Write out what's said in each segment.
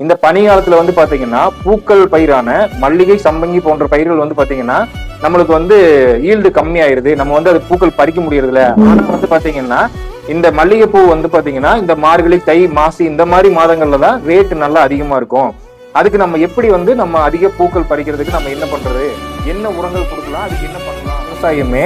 இந்த பனி காலத்துல வந்து பாத்தீங்கன்னா பூக்கள் பயிரான மல்லிகை சம்பங்கி போன்ற பயிர்கள் வந்து பாத்தீங்கன்னா நம்மளுக்கு வந்து ஈல்டு கம்மி ஆயிருது நம்ம வந்து அது பூக்கள் பறிக்க முடியறதுல ஆனா வந்து பாத்தீங்கன்னா இந்த மல்லிகைப்பூ வந்து பாத்தீங்கன்னா இந்த மார்கழி தை மாசி இந்த மாதிரி மாதங்கள்ல தான் ரேட் நல்லா அதிகமா இருக்கும். அதுக்கு நம்ம எப்படி வந்து நம்ம அதிக பூக்கள் பறிக்கிறதுக்கு நம்ம என்ன பண்றது? என்ன உரங்கள் கொடுக்கலாம்? அதுக்கு என்ன பண்ணலாம்? விவசாயமே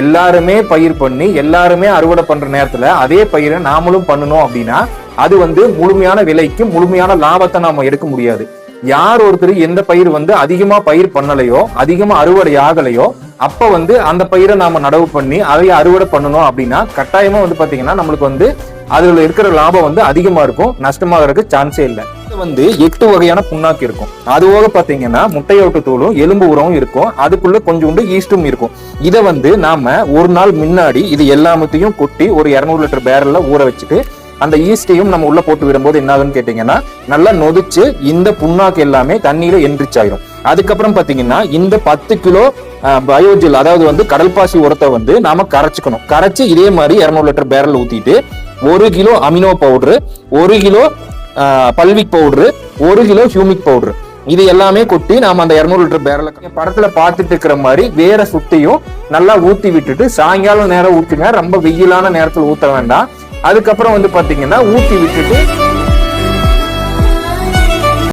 எல்லாருமே பயிர் பண்ணி எல்லாருமே அறுவடை பண்ற நேரத்துல அதே பயிரை நாமளும் பண்ணணும் அப்படின்னா அது வந்து முழுமையான விலைக்கு முழுமையான லாபத்தை நாம எடுக்க முடியாது. யார் ஒருத்தர் எந்த பயிர் வந்து அதிகமா பயிர் பண்ணலையோ அதிகமா அறுவடை ஆகலையோ அப்ப வந்து அந்த பயிரை நாம நடவு பண்ணி அதை அறுவடை பண்ணணும் அப்படின்னா கட்டாயமா வந்து பாத்தீங்கன்னா நம்மளுக்கு வந்து அதுல இருக்கிற லாபம் வந்து அதிகமா இருக்கும் நஷ்டமாகறதுக்கு சான்ஸே இல்லை. இது வந்து எட்டு வகையான புண்ணாக்கு இருக்கும். அது போக பாத்தீங்கன்னா முட்டையோட்டு தூளும் எலும்பு உரமும் இருக்கும் அதுக்குள்ள கொஞ்சோண்டு ஈஸ்டும் இருக்கும். இதை வந்து நாம ஒரு நாள் முன்னாடி இது எல்லாமத்தையும் கொட்டி ஒரு இருநூறு லிட்டர் பேரல்ல ஊற வச்சுட்டு அந்த ஈஸ்டையும் நம்ம உள்ள போட்டு விடும்போது என்ன ஆகுன்னு கேட்டீங்கன்னா நல்லா நொதிச்சு இந்த புண்ணாக்கு எல்லாமே தண்ணியில என்ரிச் ஆயிரும் அதுக்கப்புறம் பாத்தீங்கன்னா இந்த பத்து கிலோ பயோஜில் அதாவது வந்து கடல்பாசி உரத்தை வந்து நாம கரைச்சுக்கணும். கரைச்சு இதே மாதிரி இருநூறு லிட்டர் பேரல் ஊத்திட்டு ஒரு கிலோ அமினோ பவுடர் ஒரு கிலோ பல்விக் பவுடர் ஒரு கிலோ ஹியூமிக் பவுடர் இது எல்லாமே கொட்டி நாம அந்த இருநூறு லிட்டர் பேரல படத்துல பார்த்துட்டு இருக்கிற மாதிரி வேற சுத்தியும் நல்லா ஊத்தி விட்டுட்டு சாயங்காலம் நேரம் ஊத்துங்க. ரொம்ப வெயிலான நேரத்தில் ஊத்த வேண்டாம். அதுக்கப்புறம் வந்து பார்த்தீங்கன்னா ஊட்டி விட்டுட்டு